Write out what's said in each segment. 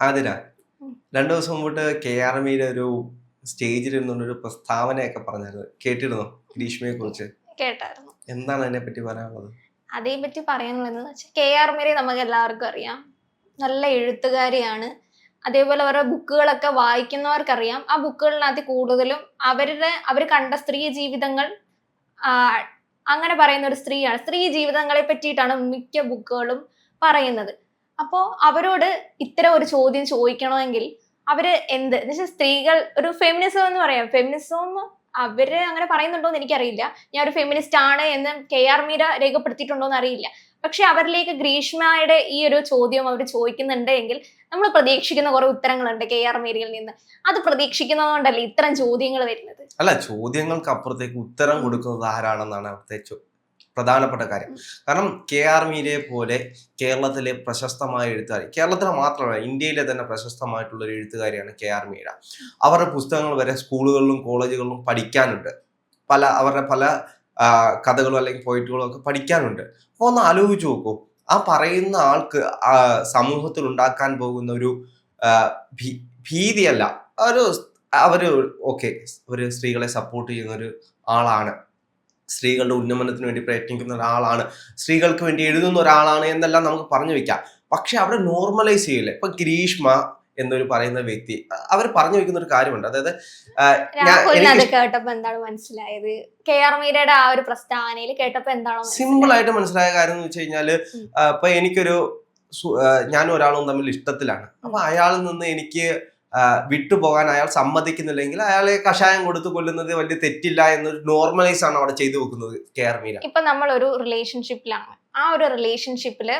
ആതിര രണ്ടു ദിവസം മുമ്പോട്ട് കെ ആർ എമ്മിയുടെ ഒരു സ്റ്റേജിൽ ഇരുന്നുകൊണ്ട് ഒരു പ്രസ്താവനയൊക്കെ പറഞ്ഞായിരുന്നു. കേട്ടിരുന്നോ ഗ്രീഷ്മയെ കുറിച്ച്? കേട്ടായിരുന്നു. എന്താണ് അതിനെ പറ്റി പറയാനുള്ളത്? അതേ പറ്റി പറയാനുള്ളതെന്ന് വെച്ചാൽ കെ ആർ മീരെ നമുക്ക് എല്ലാവർക്കും അറിയാം. നല്ല എഴുത്തുകാരിയാണ്. അതേപോലെ അവരുടെ ബുക്കുകളൊക്കെ വായിക്കുന്നവർക്കറിയാം. ആ ബുക്കുകളിനകത്ത് കൂടുതലും അവരുടെ അവർ കണ്ട സ്ത്രീ ജീവിതങ്ങൾ അങ്ങനെ പറയുന്ന ഒരു സ്ത്രീയാണ്. സ്ത്രീ ജീവിതങ്ങളെ പറ്റിയിട്ടാണ് മിക്ക ബുക്കുകളും പറയുന്നത്. അപ്പോൾ അവരോട് ഇത്തരം ഒരു ചോദ്യം ചോദിക്കണമെങ്കിൽ അവർ എന്ത്? എന്നുവെച്ചാൽ സ്ത്രീകൾ ഒരു ഫെമിനിസം എന്ന് പറയാം. ഫെമിനിസം അവർ അങ്ങനെ പറയുന്നുണ്ടോ എന്ന് എനിക്കറിയില്ല. ഞാൻ ഒരു ഫെമിനിസ്റ്റ് ആണ് എന്ന് കെ ആർ മീര രേഖപ്പെടുത്തിയിട്ടുണ്ടോ എന്ന് അറിയില്ല. പക്ഷെ അവരിലേക്ക് ഗ്രീഷ്മയുടെ ഈ ഒരു ചോദ്യം അവർ ചോദിക്കുന്നുണ്ട് എങ്കിൽ നമ്മൾ പ്രതീക്ഷിക്കുന്ന കുറെ ഉത്തരങ്ങളുണ്ട് കെ ആർ മീരയിൽ നിന്ന്. അത് പ്രതീക്ഷിക്കുന്നതുകൊണ്ടല്ലേ ഇത്തരം ചോദ്യങ്ങൾ വരുന്നത്? അല്ല ചോദ്യങ്ങൾക്ക് അപ്പുറത്തേക്ക് ഉത്തരം കൊടുക്കുന്നത് ആരാണെന്നാണ് അവിടുത്തെ പ്രധാനപ്പെട്ട കാര്യം. കാരണം കെ ആർ മീരയെ പോലെ കേരളത്തിലെ പ്രശസ്തമായ എഴുത്തുകാരി കേരളത്തിലെ മാത്രമല്ല ഇന്ത്യയിലെ തന്നെ പ്രശസ്തമായിട്ടുള്ള ഒരു എഴുത്തുകാരിയാണ് കെ ആർ മീര. അവരുടെ പുസ്തകങ്ങൾ വരെ സ്കൂളുകളിലും കോളേജുകളിലും പഠിക്കാനുണ്ട്. പല അവരുടെ പല കഥകളും അല്ലെങ്കിൽ പോയിറ്റുകളും ഒക്കെ പഠിക്കാനുണ്ട്. അപ്പോൾ ഒന്ന് ആലോചിച്ച് നോക്കൂ. ആ പറയുന്ന ആൾക്ക് സമൂഹത്തിൽ ഉണ്ടാക്കാൻ പോകുന്ന ഒരു ഭീതിയല്ല. ഒരു അവർ ഓക്കെ ഒരു സ്ത്രീകളെ സപ്പോർട്ട് ചെയ്യുന്ന ഒരു ആളാണ്. സ്ത്രീകളുടെ ഉന്നമനത്തിന് വേണ്ടി പ്രയത്നിക്കുന്ന ഒരാളാണ്. സ്ത്രീകൾക്ക് വേണ്ടി എഴുതുന്ന ഒരാളാണ് എന്നെല്ലാം നമുക്ക് പറഞ്ഞു വെക്കാം. പക്ഷെ അവിടെ നോർമലൈസ് ചെയ്യില്ല. ഇപ്പൊ ഗ്രീഷ്മ എന്നൊരു പറയുന്ന വ്യക്തി അവർ പറഞ്ഞു വെക്കുന്ന ഒരു കാര്യമുണ്ട്. അതായത് അത് കേട്ടപ്പോ എന്താണ് മനസ്സിലായത്? കെ ആർ മീരയുടെ ആ ഒരു പ്രസ്താവനയിൽ കേട്ടപ്പോ എന്താണോ സിമ്പിൾ ആയിട്ട് മനസ്സിലായ കാര്യം എന്ന് വെച്ച് കഴിഞ്ഞാൽ ഇപ്പൊ എനിക്കൊരു ഞാനും ഒരാളും തമ്മിൽ ഇഷ്ടത്തിലാണ്. അപ്പൊ അയാളിൽ നിന്ന് എനിക്ക് വിട്ടുപോകാൻ അയാൾ സമ്മതിക്കുന്നില്ലെങ്കിൽ അയാളെ കഷായം കൊടുത്ത് കൊല്ലുന്നത് വലിയ തെറ്റില്ല എന്നൊരു നോർമലൈസ് ആണ് അവിടെ ചെയ്തു വെക്കുന്നത് കേരമീര ഇപ്പൊ നമ്മൾ ഒരു റിലേഷൻഷിപ്പിലാണ് ആ ഒരു റിലേഷൻഷിപ്പിൽ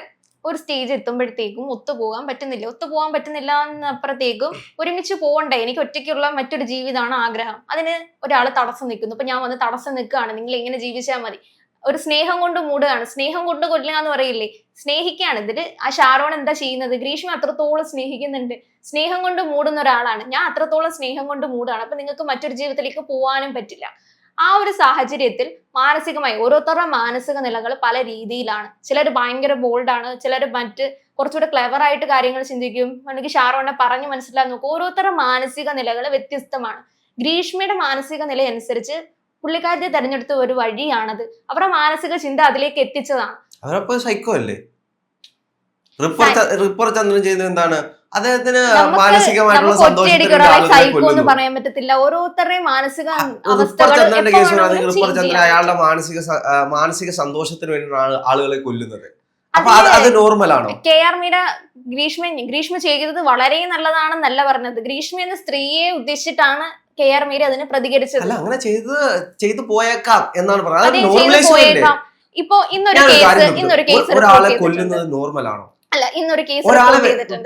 ഒരു സ്റ്റേജ് എത്തുമ്പോഴത്തേക്കും ഒത്തുപോകാൻ പറ്റുന്നില്ല. ഒത്തുപോകാൻ പറ്റുന്നില്ല എന്നപ്പുറത്തേക്കും ഒരുമിച്ച് പോകണ്ടേ? എനിക്ക് ഒറ്റയ്ക്കുള്ള മറ്റൊരു ജീവിതമാണ് ആഗ്രഹം. അതിന് ഒരാൾ തടസ്സം നിൽക്കുന്നു. ഇപ്പൊ ഞാൻ വന്ന് തടസ്സം നിൽക്കുകയാണ്. നിങ്ങൾ എങ്ങനെ ജീവിച്ചാൽ മതി. ഒരു സ്നേഹം കൊണ്ട് മൂടുകയാണ്. സ്നേഹം കൊണ്ട് കൊല്ലുക എന്ന് പറയില്ലേ? സ്നേഹിക്കുകയാണ്. ഇതിൽ ആ ഷാറോൺ എന്താ ചെയ്യുന്നത്? ഗ്രീഷ്മ അത്രത്തോളം സ്നേഹിക്കുന്നുണ്ട്. സ്നേഹം കൊണ്ട് മൂടുന്ന ഒരാളാണ്. ഞാൻ അത്രത്തോളം സ്നേഹം കൊണ്ട് മൂടാണ് അപ്പൊ നിങ്ങൾക്ക് മറ്റൊരു ജീവിതത്തിലേക്ക് പോകാനും പറ്റില്ല. ആ ഒരു സാഹചര്യത്തിൽ മാനസികമായി ഓരോരുത്തരുടെ മാനസിക നിലകൾ പല രീതിയിലാണ്. ചിലർ ഭയങ്കര ബോൾഡാണ് ചിലർ മറ്റ് കുറച്ചുകൂടെ ക്ലെവർ ആയിട്ട് കാര്യങ്ങൾ ചിന്തിക്കും. അല്ലെങ്കിൽ ഷാറോണെ പറഞ്ഞു മനസ്സിലാക്കി നോക്കും. ഓരോരുത്തരുടെ മാനസിക നിലകൾ വ്യത്യസ്തമാണ്. ഗ്രീഷ്മയുടെ മാനസിക നില അനുസരിച്ച് പുള്ളിക്കാരത്തെ തെരഞ്ഞെടുത്ത ഒരു വഴിയാണത്. അവരുടെ മാനസിക ചിന്ത അതിലേക്ക് എത്തിച്ചതാണ്. അവരപ്പോ സൈക്കോ അല്ലേ? റിപ്പോർട്ട് റിപ്പർ ചന്ദ്രൻ ചെയ്യുന്നത് എന്താണ്? അദ്ദേഹത്തിന് മാനസികമായിട്ടുള്ള എന്ന് പറയാൻ പറ്റത്തില്ല. ഓരോരുത്തരുടെയും മാനസിക റിപ്പർ അവസ്ഥകൾ ചന്ദ്രന്റെ എപ്പോ കേസ് വേണമെങ്കിലും പറയുകയാണെങ്കിൽ റിപ്പർ change ചന്ദ്രൻ അയാളുടെ മാനസിക മാനസിക സന്തോഷത്തിന് വേണ്ടിയാണ് ആളുകളെ കൊല്ലുന്നത്. അത് ആണോ? കെ ആർ മീര ഗ്രീഷ്മ ഗ്രീഷ്മ ചെയ്തത് വളരെ നല്ലതാണെന്നല്ല പറഞ്ഞത്. ഗ്രീഷ്മ എന്ന സ്ത്രീയെ ഉദ്ദേശിച്ചിട്ടാണ് കെ ആർ മീര അതിന് പ്രതികരിച്ചത്. അല്ല അങ്ങനെ ചെയ്ത് ചെയ്തു പോയേക്കാം എന്നാണ് പറയുന്നത് ഇപ്പൊ ഇന്നൊരു കേസ് ഇന്നൊരു കേസ് ഒരാളെ കൊല്ലുന്നത് നോർമൽ ആണോ അല്ല ഇന്നൊരു കേസ്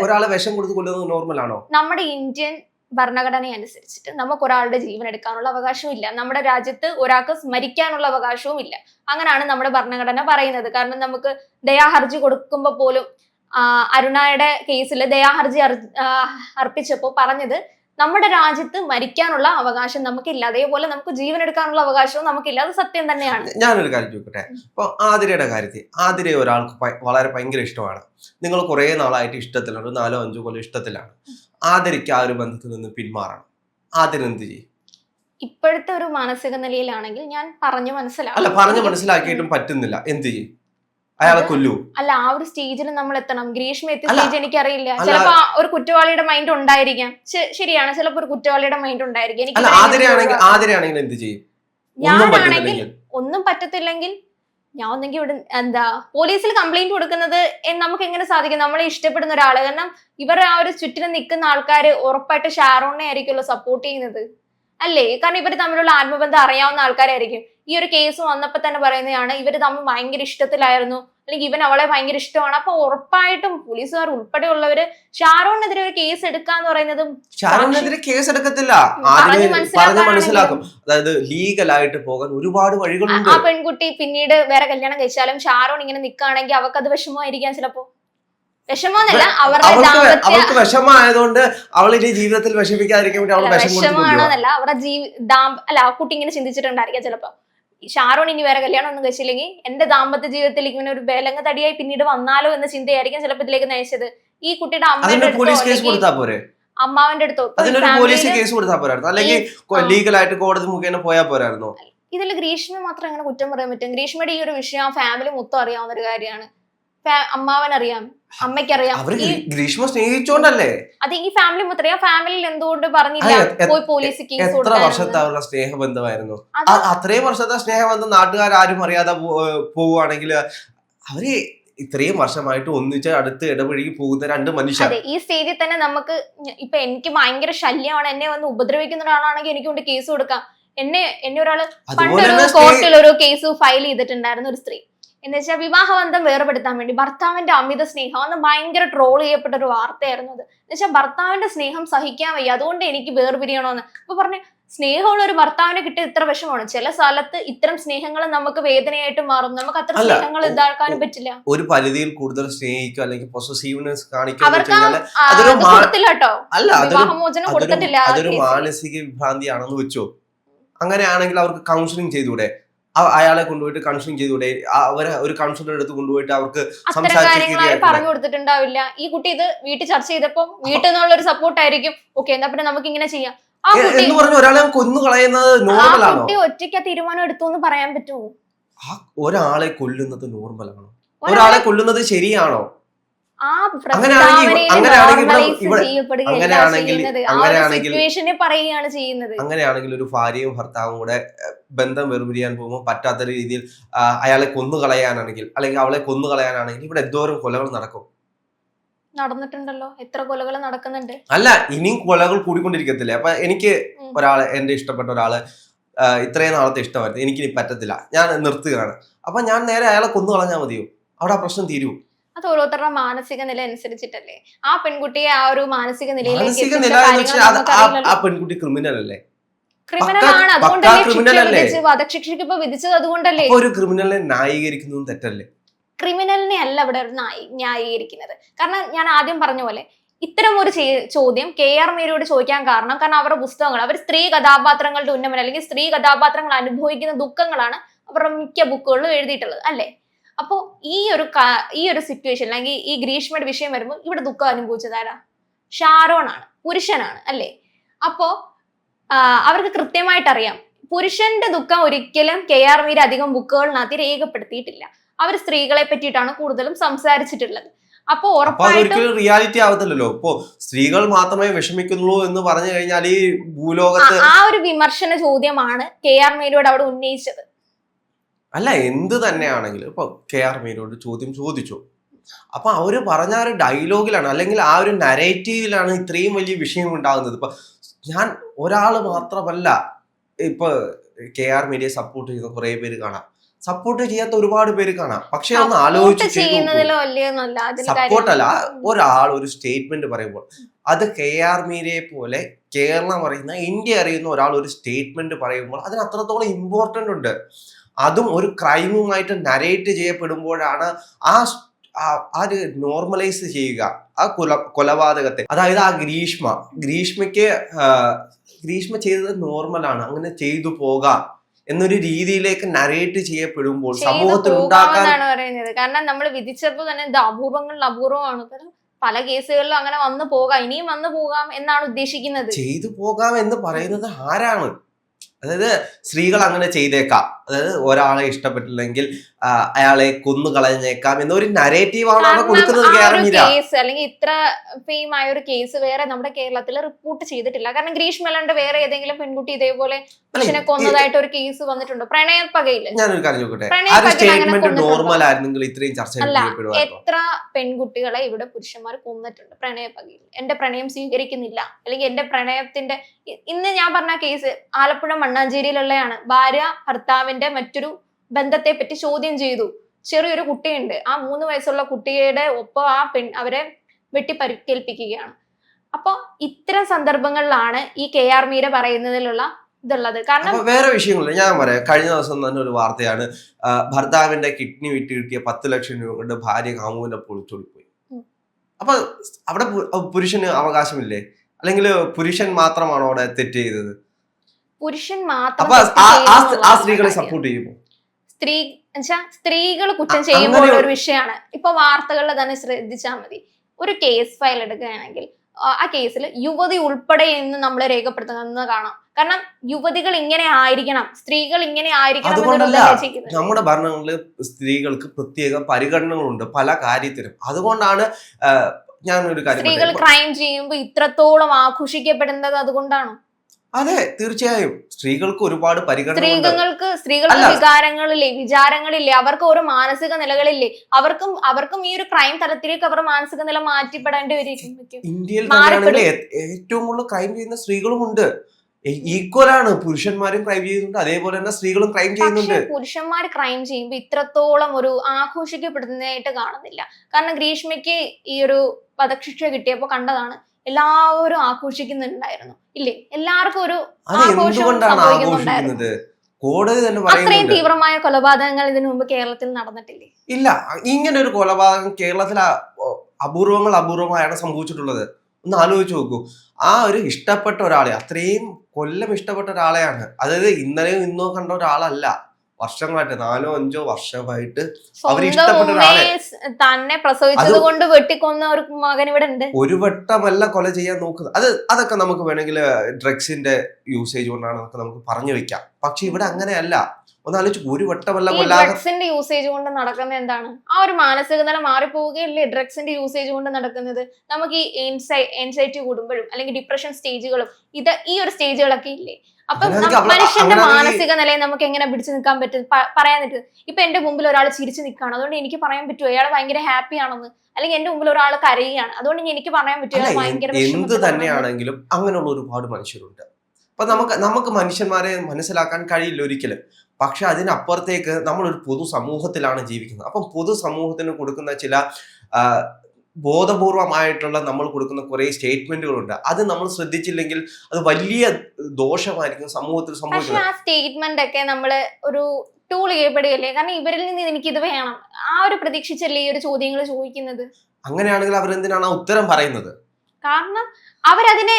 ഒരാളെ വിഷം കൊടുത്ത് കൊല്ലുന്നത് നോർമൽ ആണോ നമ്മുടെ ഇന്ത്യൻ ഭരണഘടന അനുസരിച്ചിട്ട് നമുക്ക് ഒരാളുടെ ജീവൻ എടുക്കാനുള്ള അവകാശവും ഇല്ല നമ്മുടെ രാജ്യത്ത് ഒരാൾക്ക് സ്മരിക്കാനുള്ള അവകാശവും ഇല്ല അങ്ങനെയാണ് നമ്മുടെ ഭരണഘടന പറയുന്നത്. കാരണം നമുക്ക് ദയാഹർജി കൊടുക്കുമ്പോൾ പോലും അരുണായുടെ കേസിൽ ദയാഹർജി അർ- അർപ്പിച്ചപ്പോൾ പറഞ്ഞത് നമ്മുടെ രാജ്യത്ത് മരിക്കാനുള്ള അവകാശം നമുക്കില്ല. അതേപോലെ നമുക്ക് ജീവൻ എടുക്കാനുള്ള അവകാശവും നമുക്കില്ല. അത് സത്യം തന്നെയാണ്. ഞാനൊരു കാര്യം ചോദിക്കട്ടെ? ഇപ്പൊ ആതിരയുടെ കാര്യത്തിൽ ആതിരയെ ഒരാൾക്ക് വളരെ ഭയങ്കര ഇഷ്ടമാണ്. നിങ്ങൾ കുറെ നാളായിട്ട് ഇഷ്ടത്തിലാണ്. ഒരു നാലോ അഞ്ചോ കൊല്ലം ഇഷ്ടത്തിലാണ്. ആതിരയ്ക്ക് ആ ഒരു ബന്ധത്തിൽ നിന്ന് പിന്മാറണം. ആതിര എന്ത് ചെയ്യും? ഇപ്പോഴത്തെ ഒരു മാനസിക നിലയിലാണെങ്കിൽ ഞാൻ പറഞ്ഞു അല്ല പറഞ്ഞു മനസ്സിലാക്കിയിട്ടും പറ്റുന്നില്ല. എന്ത് ചെയ്യും? അയാളെ കൊല്ലൂ. അല്ല ആ ഒരു സ്റ്റേജിൽ നമ്മൾ എത്തണം ഗ്രീഷ്മ എത്തിയ സ്റ്റേജ് എനിക്കറിയില്ല അറിയില്ല. ചിലപ്പോ ഒരു കുറ്റവാളിയുടെ മൈൻഡ് ഉണ്ടായിരിക്കാം. ശരിയാണ് ചിലപ്പോ ഒരു കുറ്റവാളിയുടെ മൈൻഡ് ഉണ്ടായിരിക്കാം. എനിക്ക് ആദരയാണെങ്കിൽ എന്ത് ചെയ്യും? ഞാനാണെങ്കിൽ ഒന്നും പറ്റത്തില്ലെങ്കിൽ ഞാൻ ഒന്നെങ്കിൽ ഇവിടെ എന്താ പോലീസിൽ കംപ്ലൈന്റ് കൊടുക്കുന്നത് നമുക്ക് എങ്ങനെ സാധിക്കും? നമ്മളെ ഇഷ്ടപ്പെടുന്ന ഒരാൾ. കാരണം ഇവർ ആ ഒരു ചുറ്റിനും നിൽക്കുന്ന ആൾക്കാർ ഉറപ്പായിട്ട് ഷാറോണിനെ ആയിരിക്കുമല്ലോ സപ്പോർട്ട് ചെയ്യുന്നത്. അല്ലേ? കാരണം ഇവർ തമ്മിലുള്ള ആത്മബന്ധം അറിയാവുന്ന ആൾക്കാരായിരിക്കും. ഈ ഒരു കേസ് വന്നപ്പോൾ തന്നെ പറയുന്നതാണ് ഇവർ തമ്മിൽ ഭയങ്കര ഇഷ്ടത്തിലായിരുന്നു. അല്ലെങ്കിൽ ഇവൻ അവളെ ഭയങ്കര ഇഷ്ടമാണ്. അപ്പൊ ഉറപ്പായിട്ടും പോലീസുകാർ ഉൾപ്പെടെയുള്ളവര് ഷാറോണിനെതിരെ ഒരു കേസ് എടുക്കാന്ന് പറയുന്നതും ഷാരോണിനെതിരെ കേസ് എടുക്കത്തില്ല. പറഞ്ഞ് മനസ്സിലാക്കും. അതായത് ലീഗലായിട്ട് പോകാൻ ഒരുപാട് ആ വഴികളുണ്ട്. ആ പെൺകുട്ടി പിന്നീട് വേറെ കല്യാണം കഴിച്ചാലും ഷാരോൺ ഇങ്ങനെ നിൽക്കുകയാണെങ്കിൽ അവർക്ക് അത് വിഷമമായിരിക്കാം ചിലപ്പോ. വിഷമമെന്നല്ല അവരുടെ അവൾക്ക് വിഷമായതുകൊണ്ട് അവൾ ഇനി ജീവിതത്തിൽ വിഷമിക്കാതിരിക്കാൻ വേണ്ടി അവൾ അല്ല, വിഷം കൊടുത്ത് കൊല്ലുക. വിഷമാണെന്നല്ല അവരുടെ ജീവി ദാമ്പ അല്ല ആ കുട്ടി ഇങ്ങനെ ചിന്തിച്ചിട്ടുണ്ടായിരിക്കാം ചിലപ്പോ. ഷാറോൺ ഷാരോൺ ഇനി വേറെ കല്യാണം ഒന്നും കഴിച്ചില്ലെങ്കിൽ എന്റെ ദാമ്പത്യ ജീവിതത്തിൽ ഇങ്ങനെ ഒരു ബലങ്ങ തടിയായി പിന്നീട് വന്നാലോ എന്ന ചിന്തയായിരിക്കും ചിലപ്പോ ഇതിലേക്ക് നയിച്ചത്. ഈ കുട്ടിയുടെ അമ്മയുടെ അടുത്തോ അമ്മാവന്റെ അടുത്തോ? അതിനൊരു പോലീസ് കേസ് കൊടുത്താൽ പോരായിരുന്നു. അല്ലെങ്കിൽ ആ. ലീഗലായിട്ട് കോടതി മുഖേന പോയാൽ പോരായിരുന്നു? ഇതിൽ ഗ്രീഷ്മ മാത്രം അങ്ങനെ കുറ്റം പറയാൻ പറ്റും. ഗ്രീഷ്മയുടെ ഈ ഒരു വിഷയം ആ ഫാമിലി മൊത്തം അറിയാവുന്ന ഒരു കാര്യമാണ്. അറിയാം അമ്മയ്ക്കറിയാം. അവർ ഗ്രീഷ്മ സ്നേഹിച്ചോണ്ടല്ലേ? അത് ഈ ഫാമിലി മൊത്തം ഫാമിലിയിൽ എന്തുകൊണ്ട് പറഞ്ഞില്ല? പോയി പോലീസ് കേസ് എത്ര വർഷത്തെ അവരുടെ സ്നേഹബന്ധമായിരുന്നു? അത്രയും വർഷത്തെ സ്നേഹബന്ധം നാട്ടുകാരും അറിയാതെ പോവുകയാണെങ്കിൽ അവർ ഇത്രയും വർഷമായിട്ട് ഒന്നിച്ച് അടുത്ത് ഇടപഴകി പോകുന്ന രണ്ട് മനുഷ്യർ. അതെ ഈ സ്റ്റേജിൽ തന്നെ നമുക്ക് ഇപ്പൊ എനിക്ക് ഭയങ്കര ശല്യമാണ് എന്നെ വന്ന് ഉപദ്രവിക്കുന്ന ഒരാളാണെങ്കിൽ എനിക്ക് കൊണ്ട് കേസ് കൊടുക്കാം. എന്നെ എന്നെ ഒരാൾ പണ്ടൊരു കോർട്ടിൽ ഒരു കേസ് ഫയൽ ചെയ്തിട്ടുണ്ടായിരുന്നു ഒരു സ്ത്രീ. എന്ന് വെച്ചാൽ വിവാഹബന്ധം വേർപെടുത്താൻ വേണ്ടി ഭർത്താവിന്റെ അമിത സ്നേഹം. അന്ന് ഭയങ്കര ട്രോൾ ചെയ്യപ്പെട്ട ഒരു വാർത്തയായിരുന്നു അത്. എന്ന് വെച്ചാൽ ഭർത്താവിന്റെ സ്നേഹം സഹിക്കാൻ വയ്യ. അതുകൊണ്ട് എനിക്ക് വേർപിരിയണമെന്ന് അപ്പൊ പറഞ്ഞു സ്നേഹമുള്ള ഒരു ഭർത്താവിനെ കിട്ടിയ ഇത്ര വിഷമമാണ്. ചില സ്ഥലത്ത് ഇത്തരം സ്നേഹങ്ങൾ നമുക്ക് വേദനയായിട്ട് മാറും നമുക്ക് അത്ര സ്നേഹങ്ങൾ ഇതാക്കാനും പറ്റില്ല. ഒരു പരിധിയിൽ കൂടുതൽ സ്നേഹിക്കുക അല്ലെങ്കിൽ പൊസസീവ്നെസ് കാണിക്കാട്ടോ അല്ല വിവാഹമോചനം കൊടുത്തിട്ടില്ല അതൊരു. മാനസിക വിഭ്രാന്തിയാണെന്ന് വെച്ചോ. അങ്ങനെയാണെങ്കിൽ അവർക്ക് കൗൺസിലിംഗ് ചെയ്തൂടെ അയാളെ കൊണ്ടുപോയിട്ട് കൺസൾട്ട് ചെയ്തുകൂടെ? അവരെ ഒരു കൗൺസിലർ എടുത്ത് കൊണ്ടുപോയിട്ട് അവർക്ക് പറഞ്ഞു കൊടുത്തിട്ടുണ്ടാവില്ല ഈ കുട്ടി ഇത് വീട്ടിൽ ചർച്ച ചെയ്തപ്പോ വീട്ടിൽ നിന്നുള്ള ഒരു സപ്പോർട്ട് ആയിരിക്കും. ഓക്കെ എന്നാ പിന്നെ നമുക്ക് ഇങ്ങനെ ചെയ്യാം എന്ന് പറഞ്ഞു ഒരാളെ കൊന്നു കളയുന്നത് നോർമലാണോ കുട്ടി ഒറ്റയ്ക്ക് തീരുമാനം എടുത്തു എന്ന് പറയാൻ പറ്റുമോ? ഒരാളെ കൊല്ലുന്നത് നോർമലാണോ ഒരാളെ കൊല്ലുന്നത് ശരിയാണോ? ആ പറയുകയാണ് ചെയ്യുന്നത്. അങ്ങനെയാണെങ്കിൽ ഒരു ഭാര്യയും ഭർത്താവും കൂടെ ബന്ധം വെറുപിരിയാൻ പോകുമ്പോൾ പറ്റാത്ത രീതിയിൽ അയാളെ കൊന്നു കളയാനാണെങ്കിൽ അല്ലെങ്കിൽ അവളെ കൊന്നു കളയാനാണെങ്കിൽ ഇവിടെ എന്തോരം കൊലകൾ നടക്കും. നടന്നിട്ടുണ്ടല്ലോ. എത്ര കൊലകൾ നടക്കുന്നുണ്ട്. അല്ല ഇനിയും കൊലകൾ കൂടിക്കൊണ്ടിരിക്കത്തില്ലേ? അപ്പൊ എനിക്ക് ഒരാളെ എന്റെ ഇഷ്ടപ്പെട്ട ഒരാൾ ഇത്രയും നാളത്തെ ഇഷ്ടമായിരുന്നു. എനിക്കിനി പറ്റത്തില്ല. ഞാൻ നിർത്തുകയാണ്. അപ്പൊ ഞാൻ നേരെ അയാളെ കൊന്നു കളഞ്ഞാൽ മതിയോ? അവിടെ ആ പ്രശ്നം തീരൂ അത് ഓരോരുത്തരുടെ മാനസിക നില അനുസരിച്ചിട്ടല്ലേ? ആ പെൺകുട്ടിയെ ആ ഒരു മാനസിക നിലയിലേക്ക് മാനസിക നില എന്ന് വെച്ചാൽ അത് ആ-. ആ പെൺകുട്ടി ക്രിമിനൽ അല്ലേ? ക്രിമിനൽ പക്കാ- ആണ്. പക്കാ അതുകൊണ്ടല്ലേ criminal അല്ലേ? വിധിച്ച് വധശിക്ഷയ്ക്ക് ഇപ്പൊ വിധിച്ചത് അതുകൊണ്ടല്ലേ? അപ്പൊ ഒരു ക്രിമിനലിനെ ന്യായീകരിക്കുന്നതും തെറ്റല്ലേ? ക്രിമിനലിനെ അല്ല ഇവിടെ ഒരു ന്യായി- ന്യായീകരിക്കുന്നത്. കാരണം ഞാൻ ആദ്യം പറഞ്ഞ പോലെ ഇത്തരം ഒരു ചേ- ചോദ്യം കെ ആർ മേരിയോട് ചോദിക്കാൻ കാരണം കാരണം അവരുടെ പുസ്തകങ്ങൾ അവർ സ്ത്രീ കഥാപാത്രങ്ങളുടെ ഉന്നമനം അല്ലെങ്കിൽ സ്ത്രീ കഥാപാത്രങ്ങൾ അനുഭവിക്കുന്ന ദുഃഖങ്ങളാണ് അവരുടെ മിക്ക ബുക്കുകളിലും എഴുതിയിട്ടുള്ളത് അല്ലേ? അപ്പോൾ ഈ ഒരു ഈ ഒരു സിറ്റുവേഷൻ അല്ലെങ്കിൽ ഈ ഗ്രീഷ്മയുടെ വിഷയം വരുമ്പോൾ ഇവിടെ ദുഃഖം അനുഭവിച്ചതാരാ? ഷാരോൺ ആണ് പുരുഷനാണ് അല്ലേ? അപ്പോ അവർക്ക് കൃത്യമായിട്ട് അറിയാം. പുരുഷന്റെ ദുഃഖം ഒരിക്കലും കെ ആർ മീര അധികം ബുക്കുകളിനകത്ത് രേഖപ്പെടുത്തിയിട്ടില്ല. അവർ സ്ത്രീകളെ പറ്റിയിട്ടാണ് കൂടുതലും സംസാരിച്ചിട്ടുള്ളത്. അപ്പൊ ഉറപ്പായിട്ടും റിയാലിറ്റി ആവത്തില്ലല്ലോ. ഇപ്പൊ സ്ത്രീകൾ മാത്രമേ വിഷമിക്കുന്നുള്ളൂ എന്ന് പറഞ്ഞു കഴിഞ്ഞാൽ ഈ ഭൂലോകത്ത് ആ ഒരു വിമർശന ചോദ്യമാണ് കെ ആർ മീരയോട് അവിടെ ഉന്നയിച്ചത്. അല്ല എന്ത് തന്നെയാണെങ്കിലും ഇപ്പൊ കെ ആർ മീനോട് ചോദ്യം ചോദിച്ചു. അപ്പൊ അവർ പറഞ്ഞ ആ ഒരു ഡയലോഗിലാണ് അല്ലെങ്കിൽ ആ ഒരു നരേറ്റീവിലാണ് ഇത്രയും വലിയ വിഷയം ഉണ്ടാകുന്നത് ഇപ്പൊ ഞാൻ ഒരാൾ മാത്രമല്ല ഇപ്പൊ കെ ആർ മീഡിയ സപ്പോർട്ട് ചെയ്യുന്ന കുറെ പേര് കാണാം. സപ്പോർട്ട് ചെയ്യാത്ത ഒരുപാട് പേര് കാണാം. പക്ഷെ ഒന്ന് ആലോചിച്ച് സപ്പോർട്ടല്ല ഒരാൾ ഒരു സ്റ്റേറ്റ്മെന്റ് പറയുമ്പോൾ. അത് കെ ആർ മീരയെ പോലെ കേരളം അറിയുന്ന ഇന്ത്യ അറിയുന്ന ഒരാൾ ഒരു സ്റ്റേറ്റ്മെന്റ് പറയുമ്പോൾ അതിന് അത്രത്തോളം ഇമ്പോർട്ടന്റ് ഉണ്ട്. അതും ഒരു ക്രൈമുമായിട്ട് നരേറ്റ് ചെയ്യപ്പെടുമ്പോഴാണ് ആ ആ- ഒരു നോർമലൈസ് ചെയ്യുക. ആ കൊല കൊലപാതകത്തെ. അതായത് ആ ഗ്രീഷ്മ. ഗ്രീഷ്മയ്ക്ക് ഗ്രീഷ്മ ചെയ്തത് നോർമലാണ് അങ്ങനെ ചെയ്തു പോകാം എന്നൊരു രീതിയിലേക്ക് നരേറ്റ് ചെയ്യപ്പെടുമ്പോൾ സമൂഹത്തിൽ ഉണ്ടാക്കാൻ പറയുന്നത്. കാരണം നമ്മൾ വിധിച്ചപ്പോൾ തന്നെ ഇത് അപൂർവങ്ങളിൽ അപൂർവമാണ്. കാരണം പല കേസുകളിലും അങ്ങനെ വന്നു പോകാം. ഇനിയും വന്നു പോകാം എന്നാണ് ഉദ്ദേശിക്കുന്നത്. ചെയ്തു പോകാം എന്ന് പറയുന്നത് ആരാണ്? അതായത് സ്ത്രീകൾ അങ്ങനെ ചെയ്തേക്കാം. അതായത് ഒരാളെ ഇഷ്ടപ്പെട്ടില്ലെങ്കിൽ അയാളെ കൊന്നു കളഞ്ഞേക്കാം എന്നൊരു നരേറ്റീവാണ് അവിടെ കൊടുക്കുന്നത് കേസ് അല്ലെങ്കിൽ ഇത്ര ഫെയിം ആയ ഒരു കേസ് വേറെ നമ്മുടെ കേരളത്തിൽ റിപ്പോർട്ട് ചെയ്തിട്ടില്ല. കാരണം ഗ്രീഷ്മലണ്ട് വേറെ ഏതെങ്കിലും പെൺകുട്ടി ഇതേപോലെ പുരുഷനെ കൊന്നതായിട്ട് ഒരു കേസ് വന്നിട്ടുണ്ടോ? പ്രണയപ്പകയിൽ ഞാനൊരു കാര്യം ചോദിക്കട്ടെ? നോർമൽ ആയിരുന്നെങ്കിൽ ഇത്രയും ചർച്ച എത്ര പെൺകുട്ടികളെ ഇവിടെ പുരുഷന്മാർ കൊന്നിട്ടുണ്ട് പ്രണയപ്പകയിൽ എന്റെ പ്രണയം സ്വീകരിക്കുന്നില്ല. അല്ലെങ്കിൽ എന്റെ പ്രണയത്തിന്റെ ഇന്ന് ഞാൻ പറഞ്ഞ കേസ് ആലപ്പുഴ മണ്ണാഞ്ചേരിയിലുള്ളതാണ് ഭാര്യ ഭർത്താവിന്റെ മറ്റൊരു ബന്ധത്തെ പറ്റി ചോദ്യം ചെയ്തു. ചെറിയൊരു കുട്ടിയുണ്ട്. ആ മൂന്ന് വയസ്സുള്ള കുട്ടിയുടെ ഒപ്പം ആ പെൺ അവരെ വെട്ടി പരിക്കേൽപ്പിക്കുകയാണ് അപ്പൊ ഇത്തരം സന്ദർഭങ്ങളിലാണ് ഈ കെ ആർ മീര പറയുന്നതിലുള്ള ഇതുള്ളത്. കാരണം വേറെ വിഷയങ്ങളില്ല ഞാൻ പറയാം. കഴിഞ്ഞ ദിവസം തന്നെ ഒരു വാർത്തയാണ് ഭർത്താവിന്റെ കിഡ്നി വിറ്റ് കിട്ടിയ പത്ത് ലക്ഷം രൂപ കൊണ്ട് ഭാര്യ കാമുവിന്റെ പൊളിച്ചോടി പോയി. അപ്പൊ അവിടെ പുരുഷന് അവകാശമില്ലേ? അല്ലെങ്കിൽ പുരുഷൻ മാത്രമാണോ അവിടെ തെറ്റ് ചെയ്തത്? പുരുഷൻ മാത്രം ആ- സ്ത്രീകളെ സപ്പോർട്ട് ചെയ്യുമോ? സ്ത്രീ എന്നുവെച്ചാ സ്ത്രീകൾ കുറ്റം ചെയ്യുമ്പോൾ ഒരു വിഷയമാണ്. ഇപ്പൊ വാർത്തകളിൽ തന്നെ ശ്രദ്ധിച്ചാൽ മതി. ഒരു കേസ് ഫയൽ എടുക്കുകയാണെങ്കിൽ ആ, കേസിൽ യുവതി ഉൾപ്പെടെ എന്ന് നമ്മൾ രേഖപ്പെടുത്തുന്നത് കാണാം. കാരണം യുവതികൾ ഇങ്ങനെ ആയിരിക്കണം. സ്ത്രീകൾ ഇങ്ങനെ ആയിരിക്കണം അതുകൊണ്ടല്ല. നമ്മുടെ ഭരണങ്ങളിൽ സ്ത്രീകൾക്ക് പ്രത്യേക പരിഗണനകളുണ്ട് പല കാര്യത്തിലും. അതുകൊണ്ടാണ് ഞാൻ ഒരു കാര്യം സ്ത്രീകൾ ക്രൈം ചെയ്യുമ്പോൾ ഇത്രത്തോളം ആഘോഷിക്കപ്പെടുന്നത് അതുകൊണ്ടാണ്? അതെ തീർച്ചയായും. സ്ത്രീകൾക്ക് ഒരുപാട് പരിഗണന സ്ത്രീകൾക്ക് സ്ത്രീകൾക്ക്. വികാരങ്ങളില്ലേ വിചാരങ്ങളില്ലേ അവർക്ക് ഓരോ മാനസിക നിലകളില്ലേ അവർക്കും അവർക്കും ഈ ഒരു ക്രൈം തലത്തിലേക്ക് അവർ മാനസിക നില മാറ്റിപ്പെടേണ്ടി വരും. ഇന്ത്യയിൽ. ഏറ്റവും കൂടുതൽ ക്രൈം ചെയ്യുന്ന സ്ത്രീകളും ഉണ്ട് ഈക്വൽ ആണ്. പുരുഷന്മാരും ക്രൈം ചെയ്യുന്നുണ്ട്. അതേപോലെ തന്നെ സ്ത്രീകളും ക്രൈം ചെയ്യുന്നുണ്ട്. പുരുഷന്മാർ ക്രൈം ചെയ്യുമ്പോൾ ഇത്രത്തോളം ഒരു ആഘോഷിക്കപ്പെടുന്നതായിട്ട് കാണുന്നില്ല. കാരണം ഗ്രീഷ്മയ്ക്ക് ഈ ഒരു വധശിക്ഷ കിട്ടിയപ്പോൾ കണ്ടതാണ്. എല്ലാവരും ആഘോഷിക്കുന്നുണ്ടായിരുന്നു. ഇല്ലേ? എല്ലാവർക്കും ഒരു ആഘോഷം സംഭവിക്കുന്നുണ്ടായിരുന്നു. കോടതി തന്നെ അത്രയും തീവ്രമായ കൊലപാതകങ്ങൾ ഇതിനു മുമ്പ് കേരളത്തിൽ നടന്നിട്ടില്ലേ? ഇല്ല ഇങ്ങനെ ഒരു കൊലപാതകം കേരളത്തിൽ അപൂർവങ്ങൾ അപൂർവമായാണ് സംഭവിച്ചിട്ടുള്ളത്. ഒന്ന് ആലോചിച്ച് നോക്കൂ. ആ ഒരു ഇഷ്ടപ്പെട്ട ഒരാളെ അത്രയും കൊല്ലം ഇഷ്ടപ്പെട്ട ഒരാളെയാണ്. അതായത് ഇന്നലെയും ഇന്നോ കണ്ട ഒരാളല്ല. വർഷങ്ങളായിട്ട് നാലോ അഞ്ചോ വർഷമായിട്ട് അവർ ഇഷ്ടപ്പെട്ട ഒരാളെ- തന്നെ പ്രസവിച്ചത് കൊണ്ട് വെട്ടിക്കൊന്ന ഒരു മകൻ ഇവിടെ ഉണ്ട്. ഒരു വട്ടമല്ല കൊല ചെയ്യാൻ നോക്കുന്നത്. അത് അതൊക്കെ നമുക്ക് വേണമെങ്കിൽ ഡ്രഗ്സിന്റെ യൂസേജ് കൊണ്ടാണ് നമുക്ക് പറഞ്ഞു വെക്കാം. പക്ഷെ ഇവിടെ അങ്ങനെയല്ല. ഒന്ന് ആലോചിച്ച് ഒരു വട്ടമല്ല ഡ്രഗ്സിന്റെ യൂസേജ് കൊണ്ട് നടക്കുന്നത് എന്താണ്? ആ ഒരു മാനസിക നില മാറിപ്പോവുകയല്ലേ ഡ്രഗ്സിന്റെ യൂസേജ് കൊണ്ട് നടക്കുന്നത്? നമുക്ക് ഈ എൻസൈറ്റി കൂടുമ്പോഴും അല്ലെങ്കിൽ ഡിപ്രഷൻ സ്റ്റേജുകളും ഇത് ഈ ഒരു സ്റ്റേജുകളൊക്കെ ഇല്ലേ? അപ്പം മനുഷ്യന്റെ മാനസിക നിലയെ നമുക്ക് എങ്ങനെ പിടിച്ചു നിൽക്കാൻ പറ്റും? പറയാൻ പറ്റും ഇപ്പൊ എന്റെ മുമ്പിൽ ഒരാൾ ചിരിച്ചു നിൽക്കുകയാണ്. അതുകൊണ്ട് എനിക്ക് പറയാൻ പറ്റുമോ? അയാൾ ഭയങ്കര ഹാപ്പി ആണെന്ന്. അല്ലെങ്കിൽ എന്റെ മുമ്പിൽ ഒരാൾ കരയുകയാണ്. അതുകൊണ്ട് എനിക്ക് പറയാൻ പറ്റുമോ? ഭയങ്കര എന്ത് തന്നെയാണെങ്കിലും അങ്ങനെയുള്ള ഒരുപാട് മനുഷ്യരുണ്ട്. അപ്പൊ നമുക്ക് നമുക്ക് മനുഷ്യന്മാരെ മനസ്സിലാക്കാൻ കഴിയില്ല ഒരിക്കലും. പക്ഷെ അതിനപ്പുറത്തേക്ക് നമ്മൾ ഒരു പൊതു സമൂഹത്തിലാണ് ജീവിക്കുന്നത്. അപ്പം പൊതു സമൂഹത്തിന് കൊടുക്കുന്ന ചില ബോധപൂർവമായിട്ടുള്ള നമ്മൾ കൊടുക്കുന്ന കുറെ സ്റ്റേറ്റ്മെന്റുകളുണ്ട്. അത് നമ്മൾ ശ്രദ്ധിച്ചില്ലെങ്കിൽ അത് വലിയ ദോഷമായിരിക്കും സമൂഹത്തിൽ സംഭവിക്കുന്നത് ആ സ്റ്റേറ്റ്മെന്റ് ഒക്കെ നമ്മൾ ഒരു ടൂൾ ചെയ്യപ്പെടുകയല്ലേ കാരണം ഇവരിൽ നിന്ന് എനിക്ക് ഇത് വേണം. ആ ഒരു പ്രതീക്ഷിച്ചല്ലേ ഈ ഒരു ചോദ്യങ്ങൾ ചോദിക്കുന്നത്? അങ്ങനെയാണെങ്കിൽ അവരെന്തിനാണ് ഉത്തരം പറയുന്നത്? കാരണം അവരതിനെ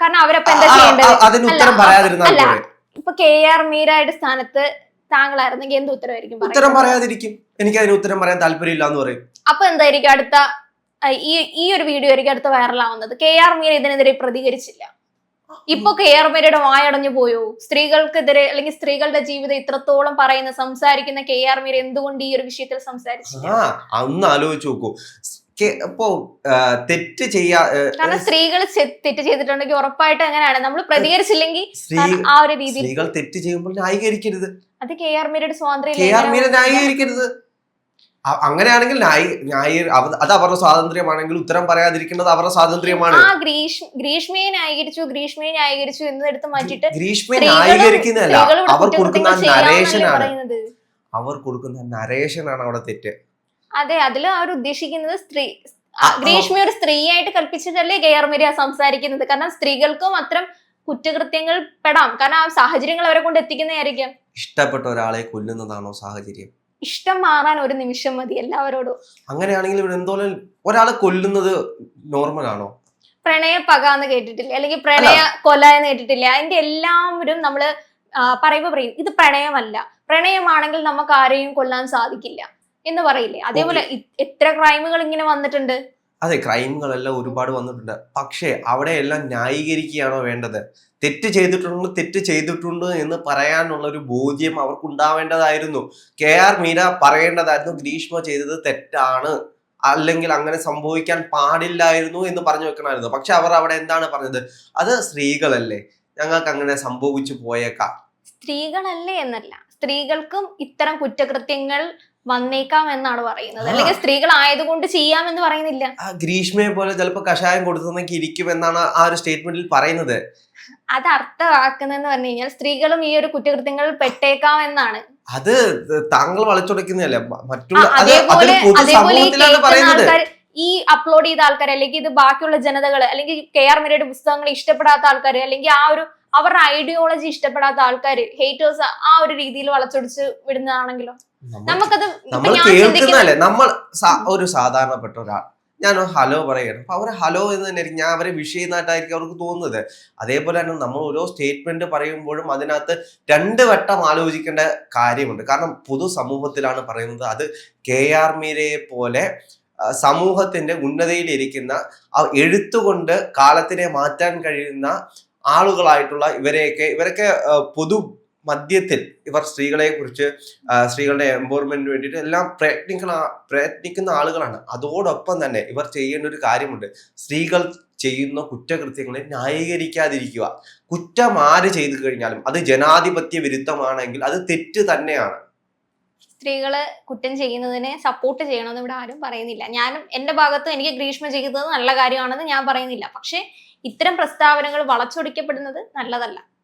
കാരണം അവരപ്പൊ എന്താ ചെയ്യേണ്ടത്? അതിന് ഉത്തരം പറയാതിരുന്നാൽ ഇപ്പൊ കെ ആർ മീരയുടെ സ്ഥാനത്ത് താങ്കളായിരുന്നെങ്കിൽ എന്ത് ഉത്തരവായിരിക്കും ഉത്തരം? പറയാതിരിക്കും. എനിക്ക് അതിന് ഉത്തരം പറയാൻ താല്പര്യമില്ല എന്ന് പറയും. അപ്പൊ എന്തായിരിക്കും അടുത്ത ഈ ഈ ഒരു വീഡിയോ ആയിരിക്കും അടുത്ത വൈറലാവുന്നത്. കെ ആർ മീര ഇതിനെതിരെ പ്രതികരിച്ചില്ല. ഇപ്പൊ കെ ആർ മീരയുടെ വായടഞ്ഞു പോയോ? സ്ത്രീകൾക്കെതിരെ അല്ലെങ്കിൽ സ്ത്രീകളുടെ ജീവിതം ഇത്രത്തോളം പറയുന്ന സംസാരിക്കുന്ന കെ ആർ മീര എന്തുകൊണ്ട് ഈ ഒരു വിഷയത്തിൽ സംസാരിച്ചു ആ അന്ന് ആലോചിച്ച് നോക്കൂ. ഇപ്പോ തെറ്റ് ചെയ്യാ കാരണം സ്ത്രീകൾ തെറ്റ് ചെയ്തിട്ടുണ്ടെങ്കിൽ ഉറപ്പായിട്ട് അങ്ങനെയാണ്. നമ്മൾ പ്രതികരിച്ചില്ലെങ്കിൽ ആ ഒരു രീതിയിൽ സ്ത്രീകൾ തെറ്റ് ചെയ്യുമ്പോൾ ന്യായീകരിക്കരുത്. അത് കെ ആർ മീരയുടെ സ്വാതന്ത്ര്യം കെ ആർ മീര ന്യായീകരിക്കരുത്. അങ്ങനെയാണെങ്കിൽ അത് അവരുടെ സ്വാതന്ത്ര്യമാണെങ്കിൽ ഉത്തരം പറയാതിരിക്കുന്നത് അവരുടെ സ്വാതന്ത്ര്യമാണ്. ഗ്രീഷ്മയെ ന്യായീകരിച്ചു ഗ്രീഷ്മയെ ന്യായീകരിച്ചു എന്നെടുത്ത് മാറ്റിട്ട് ഗ്രീഷ്മയെ ന്യായീകരിക്കുന്നതല്ല അവർ കൊടുക്കുന്ന നരേഷനാണ് അവർ കൊടുക്കുന്ന നരേഷനാണ് അവിടെ തെറ്റ്. അതെ അതിൽ അവർ ഉദ്ദേശിക്കുന്നത് സ്ത്രീ ഗ്രീഷ്മ ഒരു സ്ത്രീയായിട്ട് കൽപ്പിച്ചിട്ടല്ലേ കെ ആർ മീര സംസാരിക്കുന്നത്. കാരണം സ്ത്രീകൾക്കും അത്തരം കുറ്റകൃത്യങ്ങൾ പെടാം. കാരണം ആ സാഹചര്യങ്ങൾ അവരെ കൊണ്ട് എത്തിക്കുന്നതായിരിക്കും. ഇഷ്ടപ്പെട്ട ഒരാളെ കൊല്ലുന്നതാണോ സാഹചര്യം? ഇഷ്ടം മാറാൻ ഒരു നിമിഷം മതി എല്ലാവരോടും. അങ്ങനെയാണെങ്കിൽ ഇവിടെ എന്തോലും ഒരാളെ കൊല്ലുന്നത് നോർമൽ ആണോ പ്രണയ പക എന്ന് കേട്ടിട്ടില്ല? അല്ലെങ്കിൽ പ്രണയ കൊല എന്ന് കേട്ടിട്ടില്ല? അതിന്റെ എല്ലാവരും നമ്മൾ പറയുമ്പോ പറയും ഇത് പ്രണയമല്ല. പ്രണയമാണെങ്കിൽ നമുക്ക് ആരെയും കൊല്ലാൻ സാധിക്കില്ല. എന്ന് പറയില്ലേ? അതേപോലെ എത്ര ക്രൈമുകൾ ഇങ്ങനെ വന്നിട്ടുണ്ട്? അതെ ക്രൈമുകളെല്ലാം ഒരുപാട് വന്നിട്ടുണ്ട്. പക്ഷേ അവിടെ എല്ലാം ന്യായീകരിക്കുകയാണോ വേണ്ടത്? തെറ്റ് ചെയ്തിട്ടുണ്ട് തെറ്റ് ചെയ്തിട്ടുണ്ട് എന്ന് പറയാനുള്ള ഒരു ബോധ്യം അവർക്ക് ഉണ്ടാവേണ്ടതായിരുന്നു കെ ആർ മീന പറയേണ്ടതായിരുന്നു ഗ്രീഷ്മ ചെയ്തത് തെറ്റാണ്. അല്ലെങ്കിൽ അങ്ങനെ സംഭവിക്കാൻ പാടില്ലായിരുന്നു എന്ന് പറഞ്ഞു വെക്കണമായിരുന്നു. പക്ഷെ അവർ അവിടെ എന്താണ് പറഞ്ഞത്? അത് സ്ത്രീകളല്ലേ? ഞങ്ങൾക്ക് അങ്ങനെ സംഭവിച്ചു പോയേക്കാം. സ്ത്രീകളല്ലേ എന്നല്ല. സ്ത്രീകൾക്കും ഇത്തരം കുറ്റകൃത്യങ്ങൾ വന്നേക്കാം എന്നാണ് പറയുന്നത്. അല്ലെങ്കിൽ സ്ത്രീകൾ ആയതുകൊണ്ട് ചെയ്യാമെന്ന് പറയുന്നില്ല. ഗ്രീഷ്മയെ പോലെ ചിലപ്പോ കഷായം കൊടുത്തെന്നൊക്കെ ഇരിക്കും എന്നാണ് ആ ഒരു സ്റ്റേറ്റ്മെന്റിൽ പറയുന്നത്. അത് അർത്ഥമാക്കുന്നതെന്ന് പറഞ്ഞു കഴിഞ്ഞാൽ സ്ത്രീകളും ഈ ഒരു കുറ്റകൃത്യങ്ങളിൽ പെട്ടേക്കാം എന്നാണ്. അത് താങ്കൾ വളച്ചൊടുക്കുന്നതല്ലേ? മറ്റുള്ള അതേപോലെ അതേപോലെ ഈ അപ്ലോഡ് ചെയ്ത ആൾക്കാർ അല്ലെങ്കിൽ ഇത് ബാക്കിയുള്ള ജനതകൾ അല്ലെങ്കിൽ കെ ആർ മീരയുടെ പുസ്തകങ്ങൾ ഇഷ്ടപ്പെടാത്ത ആൾക്കാർ അല്ലെങ്കിൽ ആ ഒരു അവരുടെ ഐഡിയോളജി ഇഷ്ടപ്പെടാത്ത ആൾക്കാർ ഹേറ്റേഴ്സ് ആ ഒരു രീതിയിൽ വളച്ചൊടിച്ച് വിടുന്നതാണെങ്കിലോ? നമുക്കത് നമ്മൾ നമ്മൾ ഒരു സാധാരണപ്പെട്ട ഒരാൾ. ഞാൻ ഹലോ പറയുകയാണ് അപ്പൊ അവർ ഹലോ എന്ന് തന്നെ ആയിരിക്കും. ഞാൻ അവരെ വിഷയമായിട്ടായിരിക്കും അവർക്ക് തോന്നുന്നത്. അതേപോലെ തന്നെ നമ്മൾ ഓരോ സ്റ്റേറ്റ്മെന്റ് പറയുമ്പോഴും അതിനകത്ത് രണ്ട് വട്ടം ആലോചിക്കേണ്ട കാര്യമുണ്ട്. കാരണം പൊതു സമൂഹത്തിലാണ് പറയുന്നത് അത് കെ ആർ മീരയെ പോലെ സമൂഹത്തിന്റെ ഉന്നതിയിലിരിക്കുന്ന എഴുത്തുകൊണ്ട് കാലത്തിനെ മാറ്റാൻ കഴിയുന്ന ആളുകളായിട്ടുള്ള ഇവരെയൊക്കെ ഇവരൊക്കെ പൊതു മധ്യത്തിൽ ഇവർ സ്ത്രീകളെ കുറിച്ച് സ്ത്രീകളുടെ എംപവർമെന്റിന് വേണ്ടിയിട്ട് എല്ലാം പ്രയത്നിക്കുന്ന പ്രയത്നിക്കുന്ന ആളുകളാണ്. അതോടൊപ്പം തന്നെ ഇവർ ചെയ്യേണ്ട ഒരു കാര്യമുണ്ട്. സ്ത്രീകൾ ചെയ്യുന്ന കുറ്റകൃത്യങ്ങളെ ന്യായീകരിക്കാതിരിക്കുക. കുറ്റം ആര് ചെയ്തു കഴിഞ്ഞാലും അത് ജനാധിപത്യ വിരുദ്ധമാണെങ്കിൽ അത് തെറ്റ് തന്നെയാണ്. സ്ത്രീകൾ കുറ്റം ചെയ്യുന്നതിനെ സപ്പോർട്ട് ചെയ്യണമെന്ന് ഇവിടെ ആരും പറയുന്നില്ല. ഞാനും എന്റെ ഭാഗത്ത് എനിക്ക് ഗ്രീഷ്മ ചെയ്യുന്നത് നല്ല കാര്യമാണെന്ന് ഞാൻ പറയുന്നില്ല. പക്ഷെ ഇത്തരം പ്രസ്താവനകൾ വളച്ചൊടിക്കപ്പെടുന്നത് നല്ലതല്ല.